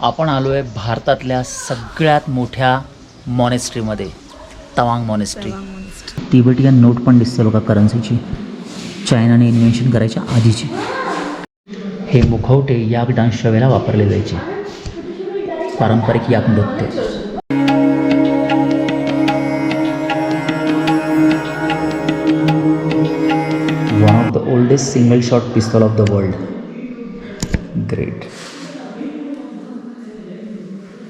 आपण आलो आहे भारतातल्या सगळ्यात मोठ्या मॉनेस्ट्रीमध्ये तवांग मॉनेस्ट्री तिबेटियन नोट पण दिसते बघा करन्सीची चायनाने इन्व्हेन्शन करायच्या आधीची. हे मुखवटे याक डान्सच्या वेळेला वापरले जायचे. पारंपरिक याक नृत्य. One of the oldest single shot pistol of the world great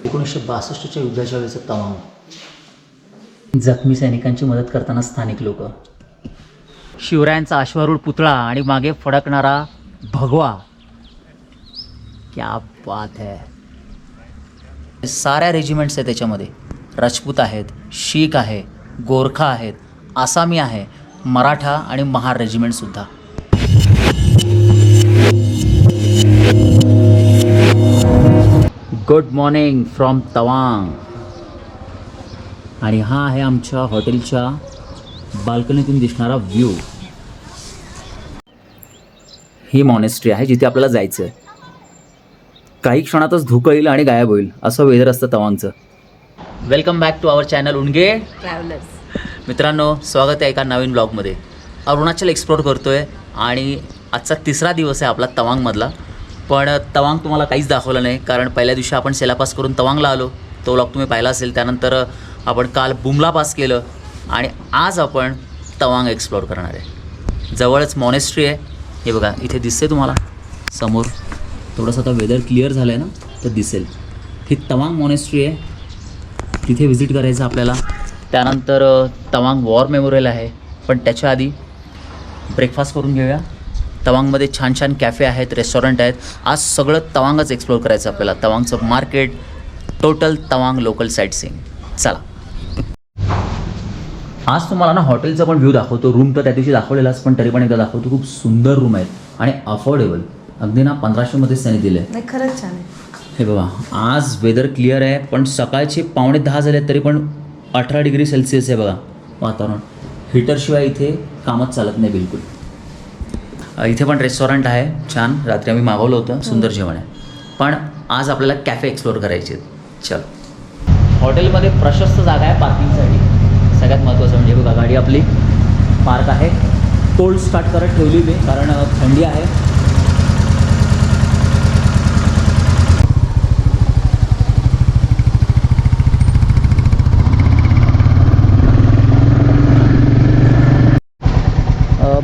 एकोणीसशे बासष्टच्या युद्धाच्या वेळेचा तमाम जखमी सैनिकांची मदत करताना स्थानिक लोक. शिवरायांचा अश्वारूढ पुतळा आणि मागे फडकणारा भगवा. क्या बात है. साऱ्या रेजिमेंट्स आहेत त्याच्यामध्ये. राजपूत आहेत शीख आहे गोरखा आहेत आसामी आहे मराठा आणि महार रेजिमेंटसुद्धा गुड मॉर्निंग फ्रॉम तवांग. आणि हा आहे आमच्या हॉटेलच्या बाल्कनीतून दिसणारा व्ह्यू. ही मॉनेस्ट्री आहे जिथे आपल्याला जायचं आहे काही क्षणातच धुकं येईल आणि गायब होईल असं वेदर असतं तवांगचं. Welcome back to our channel Unge. Travellers मित्रांनो स्वागत आहे एका नवीन ब्लॉगमध्ये अरुणाचल एक्सप्लोर करतो आहे आणि आजचा तिसरा दिवस आहे आपला तवांगमधला. पण तवांग तुम्हाला काहीच दाखवलं नाही. कारण पहिल्या दिवशी आपण सेलापास करून तवांगला आलो. तो ब्लॉग तुम्ही पाहिला असेल. त्यानंतर आपण काल बुमला पास केलं. आणि आज आपण तवांग एक्सप्लोर करणार आहे. जवळच मॉनेस्ट्री आहे. हे बघा इथे दिसते तुम्हाला. समोर थोडंसं आता वेदर क्लिअर झालं आहे ना तर दिसेल. ही तवांग मॉनेस्ट्री आहे. तिथे व्हिजिट करायचं आपल्याला. त्यानंतर तवांग वॉर मेमोरियल आहे. पण त्याच्या आधी ब्रेकफास्ट करून घेऊया. तवांगमध्ये छान छान कॅफे आहेत रेस्टॉरंट आहेत. आज सगळं तवांगच एक्सप्लोर करायचं आपल्याला. तवांगचं market total Tawang local sight seen चला. आज तुम्हाला ना हॉटेलचा पण व्ह्यू दाखवतो. रूम तर त्या दिवशी दाखवलेलाच पण तरी पण एकदा दाखवतो. खूप सुंदर रूम आहेत आणि अफोर्डेबल अगदी ना पंधराशेमध्येच त्यांनी दिले खरंच छान आहे. हे बघा आज वेदर क्लिअर आहे पण सकाळचे पावणे दहा झाले तरी पण अठरा डिग्री सेल्सिअस आहे बघा वातावरण. हिटरशिवाय इथे कामच चालत नाही बिलकुल. इथे पण रेस्टॉरंट आहे छान. रात्री आम्ही मागवलं होतं सुंदर जेवण आहे. पण आज आपल्याला कॅफे एक्सप्लोअर करायचे चल. हॉटेलमध्ये प्रशस्त जागा आहे पार्किंगसाठी सगळ्यात महत्त्वाचं म्हणजे बघा गाडी आपली पार्क आहे. कोल्ड स्टार्ट करत ठेवली मी कारण थंडी आहे.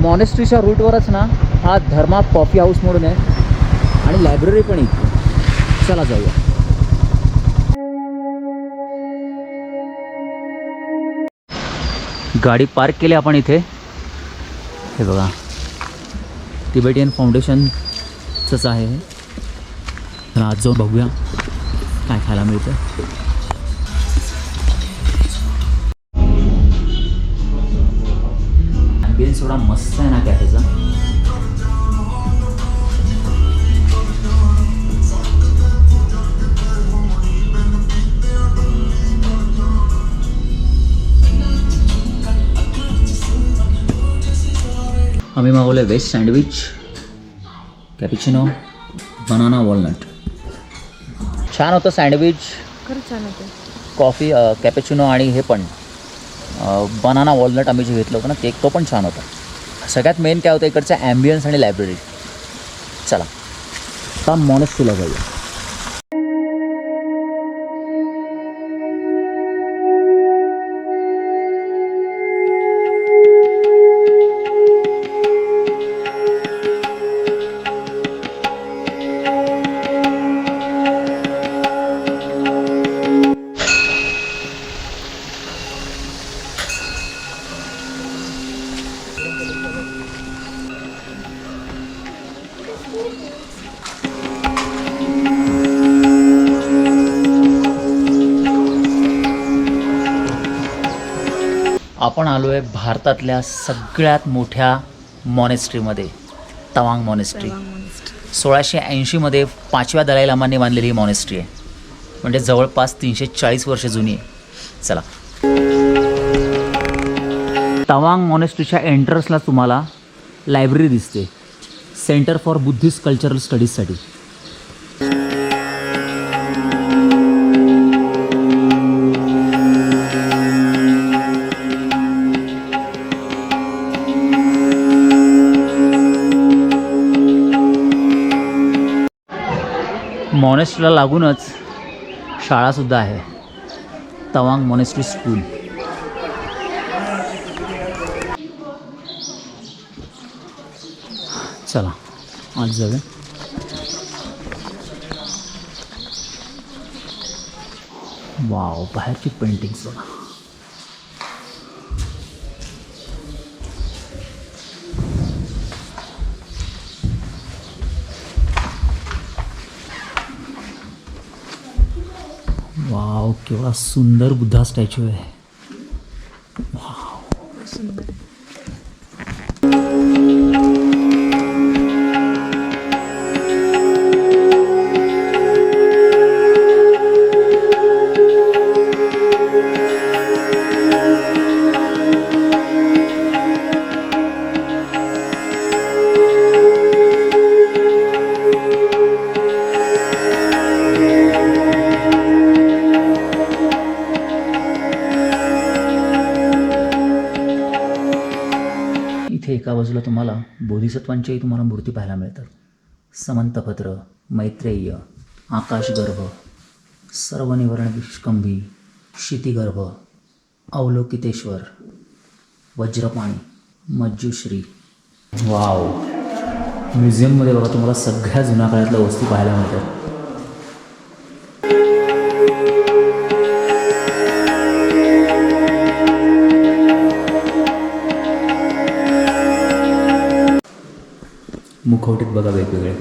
मॉनेस्ट्रीच्या रूटवरच ना हा धर्मा कॉफी हाऊस म्हणून आहे. आणि लायब्ररी पण इथे. चला जाऊया. गाडी पार्क केली आपण इथे. हे बघा. तिबेटियन फाउंडेशनचंच आहे हे. तर आज जाऊन बघूया काय खायला मिळतं. ॲम्बियन्स एवढा मस्त आहे ना कॅफेचा आम्ही मागवलं आहे veg sandwich cappuccino banana walnut छान होतं सँडविच. खरंच छान होते. कॉफी कॅपेचिनो आणि हे पण. बनाना वॉलनट आम्ही जे घेतलं होतं ना केक तो पण छान होता. सगळ्यात मेन काय होतं इकडचं ॲम्बियन्स आणि लायब्ररी चला. आता मॉनेस्ट्रीला जाऊया. आपण आलो आहे भारतातल्या सगळ्यात मोठ्या मॉनेस्ट्रीमध्ये तवांग मॉनेस्ट्री सोळाशे ऐंशीमध्ये पाचव्या दलाई लामांनी बांधलेली ही मॉनेस्ट्री आहे. म्हणजे जवळपास तीनशे चाळीस वर्ष जुनी. आहे चला. तवांग मॉनेस्ट्रीच्या एंट्रन्सला तुम्हाला लायब्ररी दिसते. सेंटर फॉर बुद्धिस्ट कल्चरल स्टडीजसाठी मॉनेस्ट्रीला लागूनच शाळासुद्धा आहे. Tawang monastery school. चला आज जाऊया. वाव बाहेरची पेंटिंग्स बघा केवढा सुंदर बुद्धा स्टॅच्यू आहे. इथे एका बाजूला तुम्हाला बोधिसत्वांच्याही तुम्हाला मूर्ती पाहायला मिळतात. समंतपत्र मैत्रेय आकाशगर्भ सर्वनिवरण विष्कंभी क्षितिगर्भ अवलोकितेश्वर वज्रपाणी मज्जुश्री. वाव! म्युझियममध्ये बघा तुम्हाला सगळ्या जुन्या काळातल्या वस्तू पाहायला मिळतात. मुखवटीत बघा वेगवेगळे.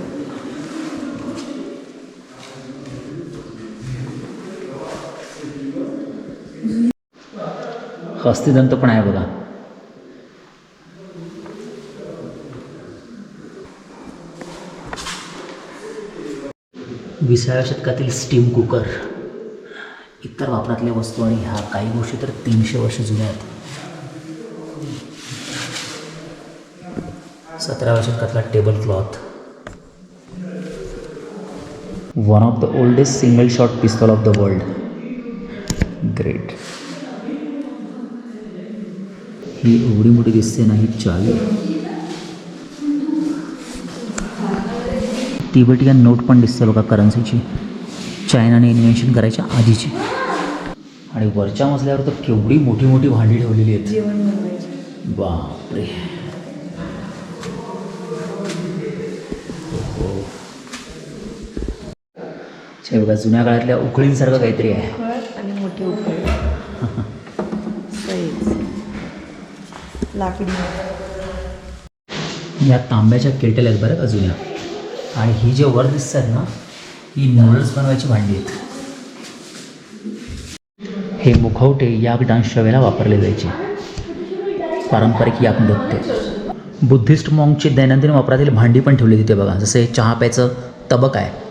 हस्तिदंत पण आहे बघा. विसाव्या शतकातील स्टीम कुकर इतर वापरातल्या वस्तू आणि ह्या काही गोष्टी तर तीनशे वर्ष जुन्या आहेत. सतराव्या शतकातला table cloth one of the oldest single shot pistol of the world great ही एवढी मोठी दिसते ना ही चावी. तिबेटियन नोट पण दिसते बघा करन्सीची चायनाने इन्व्हेन्शन करायच्या आधीची. आणि वरच्या मजल्यावर तर केवढी मोठी मोठी भांडी ठेवलेली आहेत. बापरे हो. छे बघा जुन्या काळातल्या उकळींसारखं काहीतरी आहे. आणि मोठे लाकडी. या तांब्याच्या केटल आहेत बरं का जुन्या. आणि ही जे वर दिसतात ना ही नूडल्स बनवायची भांडी आहेत. हे मुखवटे याक डान्सच्या वेळेला वापरले जायचे. पारंपरिक याक नृत्य. बुद्धिस्ट मॉंगची दैनंदिन वापरातील भांडी पण ठेवली तिथे बघा जसे चहा प्यायचं तबक आहे.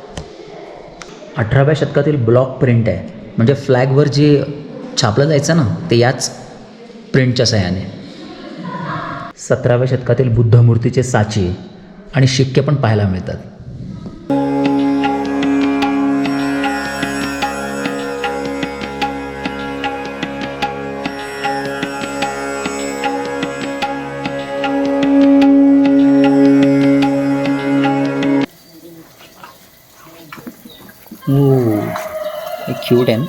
अठराव्या शतकातील ब्लॉक प्रिंट आहे. म्हणजे फ्लॅगवर जे छापलं जायचं ना ते याच प्रिंटच्या सहाय्याने. सतराव्या शतकातील बुद्ध मूर्तीचे साचे आणि शिक्के पण पाहायला मिळतात. क्यूट आहे ना?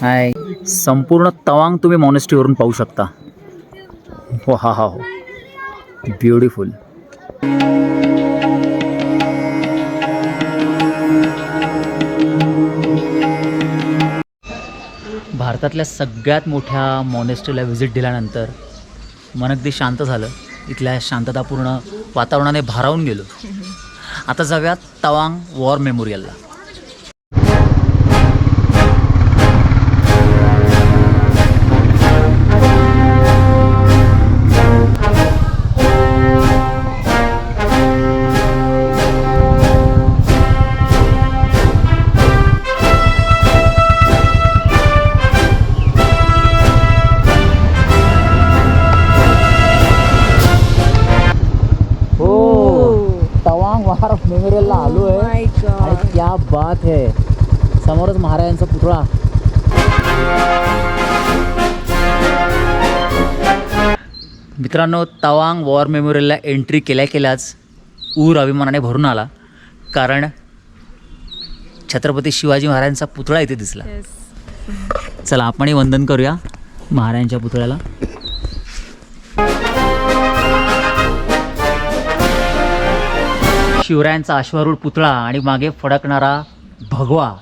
हाय संपूर्ण तवांग तुम्ही मॉनेस्ट्रीवरून पाहू शकता. हो हा हा हो. ब्युटिफुल भारतातल्या सगळ्यात मोठ्या मॉनेस्ट्रीला व्हिजिट दिल्यानंतर मन अगदी शांत झालं. इथल्या शांततापूर्ण वातावरणाने भारावून गेलो. आता जाऊयात तवांग वॉर मेमोरियलला मित्रांनो तवांग वॉर मेमोरियलला एंट्री केल्या केल्याच ऊर अभिमानाने भरून आला. कारण छत्रपती शिवाजी महाराजांचा पुतळा इथे दिसला. चला आपणही वंदन करूया महाराजांच्या पुतळ्याला. शिवरायांचा अश्वारूढ पुतळा आणि मागे फडकणारा भगवा.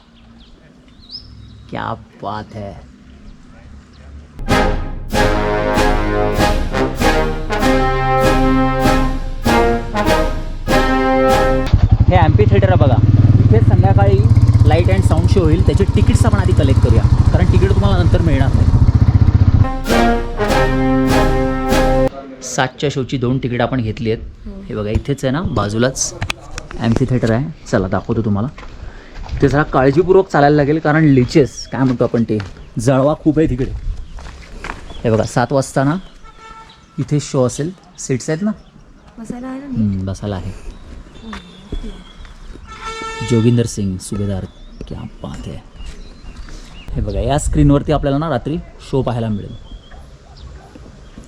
क्या बात है. हे ॲम्पी थिएटर आहे बघा. इथे संध्याकाळी लाइट अँड साऊंड शो होईल. त्याचे तिकीट्स आपण आधी कलेक्ट करूया. कारण तिकीट तुम्हाला नंतर मिळणार नाही. सातच्या शोची दोन तिकीट आपण घेतली आहेत. हे बघा इथेच आहे ना बाजूलाच ॲम्फी थिएटर आहे. चला दाखवतो तुम्हाला. ते जरा काळजीपूर्वक चालायला लागेल कारण लिचेस काय म्हणतो आपण ते? जळवा खूप आहे तिकडे. हे बघा सात वाजता ना इथे शो असेल. सीट्स आहेत ना? बसायला आहे. जोगिंदर सिंग सुभेदार. क्या बात आहे हे बघा या स्क्रीनवरती आपल्याला ना रात्री शो पाहायला मिळेल.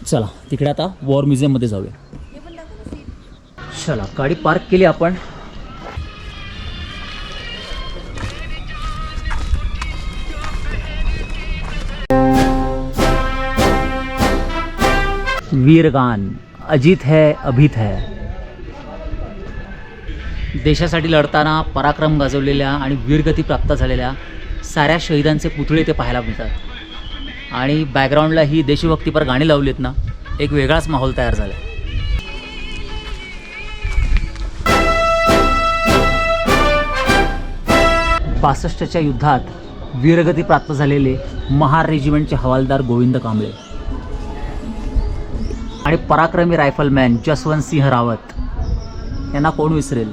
चला तिकडे आता वॉर म्युझियममध्ये जाऊया. चला गाडी पार्क केली आपण. वीरगान अजित है अभित है. देशासाठी लढताना पराक्रम गाजवलेल्या आणि वीरगती प्राप्त झालेल्या साऱ्या शहीदांचे पुतळे ते पाहायला मिळतात. आणि बॅकग्राऊंडला ही देशभक्तीपर गाणी लावलीत ना एक वेगळाच माहोल तयार झाला आहे बासष्टच्या युद्धात वीरगती प्राप्त झालेले महार रेजिमेंटचे हवालदार गोविंद कांबळे. आणि पराक्रमी रायफलमॅन जसवंत सिंह रावत यांना कोण विसरेल?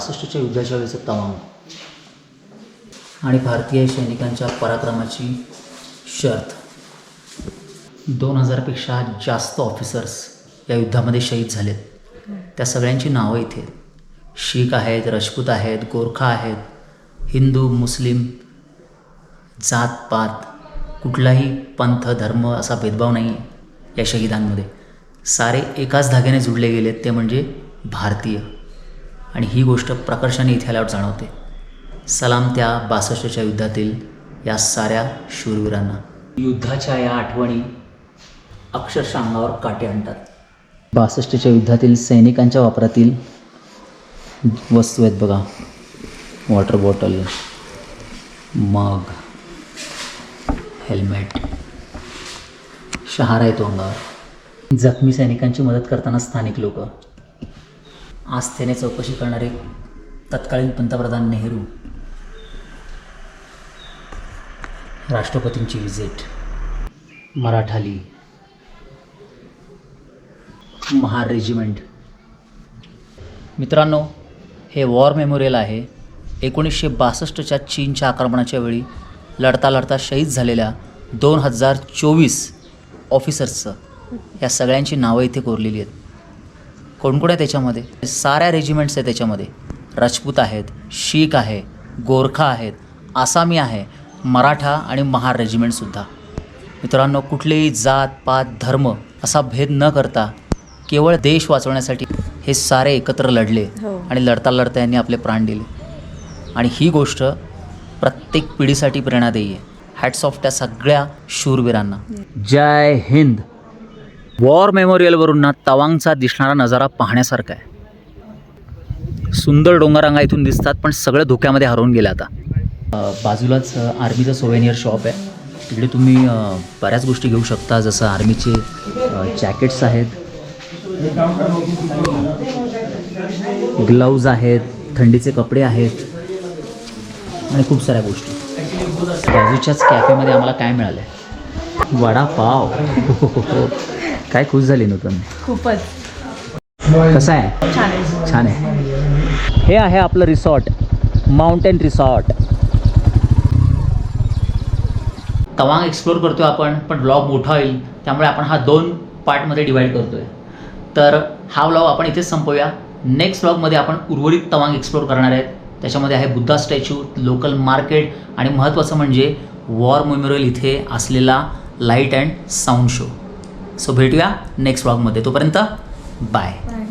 बासष्टच्या युद्धाच्या वेळेचं तमाम. आणि भारतीय सैनिकांच्या पराक्रमाची शर्त दोन हजारपेक्षा जास्त ऑफिसर्स या युद्धामध्ये शहीद झालेत. त्या सगळ्यांची नावं इथे शीख आहेत रजपूत आहेत गोरखा आहेत हिंदू मुस्लिम जात पात कुठलाही पंथ धर्म असा भेदभाव नाही या शहीदांमध्ये. सारे एकाच धाग्याने जुडले गेलेत ते म्हणजे भारतीय. आणि ही गोष्ट प्रकर्षाने इथे आल्यावर जाणवते. सलाम त्या बासष्टच्या युद्धातील या साऱ्या शूरवीरांना. युद्धाच्या या आठवणी अक्षरशः अंगावर काटे आणतात. बासष्टच्या युद्धातील सैनिकांच्या वापरातील वस्तू आहेत बघा. वॉटर बॉटल मग हेल्मेट शहारा येतो अंगावर. जखमी सैनिकांची मदत करताना स्थानिक लोक आस्थेने चौकशी करणारे तत्कालीन पंतप्रधान नेहरू. राष्ट्रपतींची विजिट. मराठाली महार रेजिमेंट. मित्रांनो हे वॉर मेमोरियल आहे. एकोणीसशे बासष्टच्या चीनच्या आक्रमणाच्या वेळी लढता लढता शहीद झालेल्या दोन हजार चोवीस ऑफिसर्सचं या सगळ्यांची नावं इथे कोरलेली आहेत. कोण कोण आहे त्याच्यामध्ये? साऱ्या रेजिमेंट्स आहेत त्याच्यामध्ये. राजपूत आहेत शीख आहे गोरखा आहेत आसामी आहे मराठा आणि महार रेजिमेंटसुद्धा मित्रांनो कुठलेही जात पात धर्म असा भेद न करता केवळ देश वाचवण्यासाठी हे सारे एकत्र लढले हो. आणि लढता लढता यांनी आपले प्राण दिले. आणि ही गोष्ट प्रत्येक पिढीसाठी प्रेरणादायी आहे. हॅट्स ऑफ त्या सगळ्या शूरवीरांना. जय हिंद. वॉर मेमोरियलवरून ना तवांगचा दिसणारा नजारा पाहण्यासारखा आहे. सुंदर डोंगरांगा इथून दिसतात पण सगळं धोक्यामध्ये हरवून गेलं आता. बाजूलाच आर्मीचं सोवेनियर शॉप आहे. तिकडे तुम्ही बऱ्याच गोष्टी घेऊ शकता जसं आर्मीचे जॅकेट्स आहेत. ग्लव्ज आहेत थंडीचे कपडे आहेत आणि खूप साऱ्या गोष्टी. बाजूच्याच कॅफेमध्ये आम्हाला काय मिळालं आहे वडापाव. काय खुश झाली नूतन खूपच. कसं आहे? छान आहे. छान आहे. हे आहे आपलं resort mountain resort. Tawang explore करतोय आपण पण ब्लॉग मोठा होईल त्यामुळे आपण हा दोन पार्टमध्ये डिवाईड करतोय. तर हा ब्लॉग आपण इथेच संपवूया. नेक्स्ट ब्लॉगमध्ये आपण उर्वरित तवांग एक्सप्लोर करणार आहेत. त्याच्यामध्ये आहे बुद्धा स्टॅच्यू लोकल मार्केट आणि महत्त्वाचं म्हणजे वॉर मेमोरियल इथे असलेला light and sound show so भेटूया नेक्स्ट ब्लॉगमध्ये. तोपर्यंत बाय. बाय.